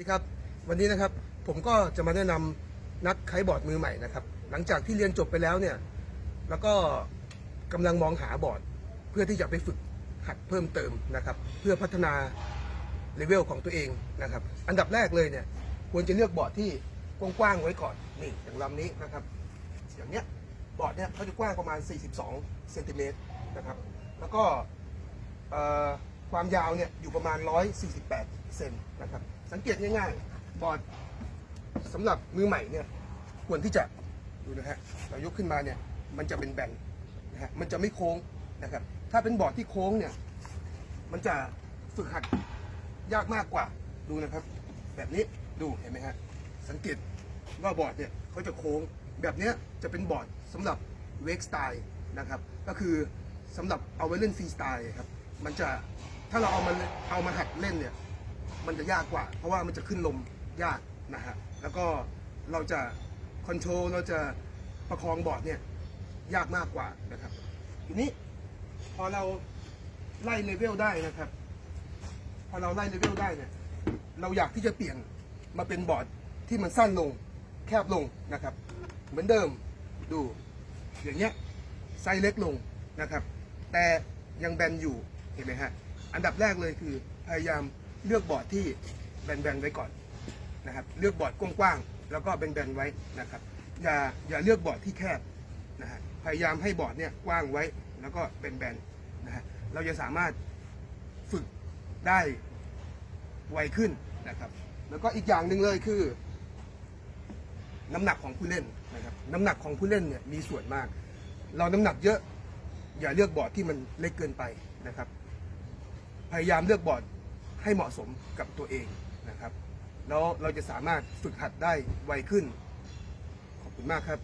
สวัสดีครับวันนี้นะครับผมก็จะมาแนะนำนักไคบอร์ดมือใหม่นะครับ หลังจากที่เรียนจบไปแล้วเนี่ยแล้วก็กำลังมองหาบอร์ด เพื่อที่จะไปฝึกหัดเพิ่มเติมนะครับ เพื่อพัฒนาเลเวลของตัวเองนะครับ อันดับแรกเลยเนี่ยควรจะเลือกบอร์ดที่กว้างๆไว้ก่อนนี่อย่างลำนี้นะครับ อย่างเนี้ยบอร์ดเนี่ยเขาจะกว้างประมาณ 42เซนติเมตรนะครับ แล้วก็ความยาวเนี่ยอยู่ประมาณ 148 เซนนะครับ สังเกตง่ายๆ บอร์ดสำหรับมือใหม่เนี่ยควรที่จะดูนะฮะเรายกขึ้นมาเนี่ยมันจะเป็นแบนนะฮะมันจะไม่โค้งนะครับ ถ้าเป็นบอร์ดที่โค้งเนี่ยมันจะฝึกหัดยากมากกว่าดูนะครับ แบบนี้ดูเห็นไหมฮะสังเกตว่าบอร์ดเนี่ยเขาจะโค้งแบบเนี้ยจะเป็นบอร์ดสำหรับเวกสไตล์นะครับก็คือสำหรับเอาไว้เล่นฟรีสไตล์ครับมันจะถ้าเราเอามาเอามาหัดเล่นเนี่ย มันจะยากกว่า เพราะว่ามันจะขึ้นลมยากนะฮะแล้วก็เราจะคอนโทรลเราจะประคองบอร์ดเนี่ยยากมากกว่านะครับทีนี้พอเราไล่เลเวลได้นะครับ พอเราไล่เลเวลได้เนี่ยเราอยากที่จะเปลี่ยนมาเป็นบอร์ดที่มันสั้นลงแคบลงนะครับ เหมือนเดิมดูอย่างเงี้ยไซส์เล็กลงนะครับ แต่ยังแบนอยู่เห็นไหมฮะอันดับแรกเลยคือพยายาม เลือกบอร์ดที่แบนๆไว้ก่อนนะครับ เลือกบอร์ดกว้างๆแล้วก็แบนๆไว้นะครับ อย่าอย่าเลือกบอร์ดที่แคบนะฮะพยายามให้บอร์ดเนี่ยกว้างไว้แล้วก็แบนๆนะฮะเราจะสามารถฝึกได้ไวขึ้นนะครับ แล้วก็อีกอย่างหนึ่งเลยคือ น้ำหนักของผู้เล่นนะครับ น้ำหนักของผู้เล่นเนี่ยมีส่วนมาก เราน้ำหนักเยอะ อย่าเลือกบอร์ดที่มันเล็กเกินไปนะครับ พยายามเลือกบอร์ด ให้เหมาะสมกับตัวเองนะครับ แล้วเราจะสามารถฝึกหัดได้ไวขึ้น ขอบคุณมากครับ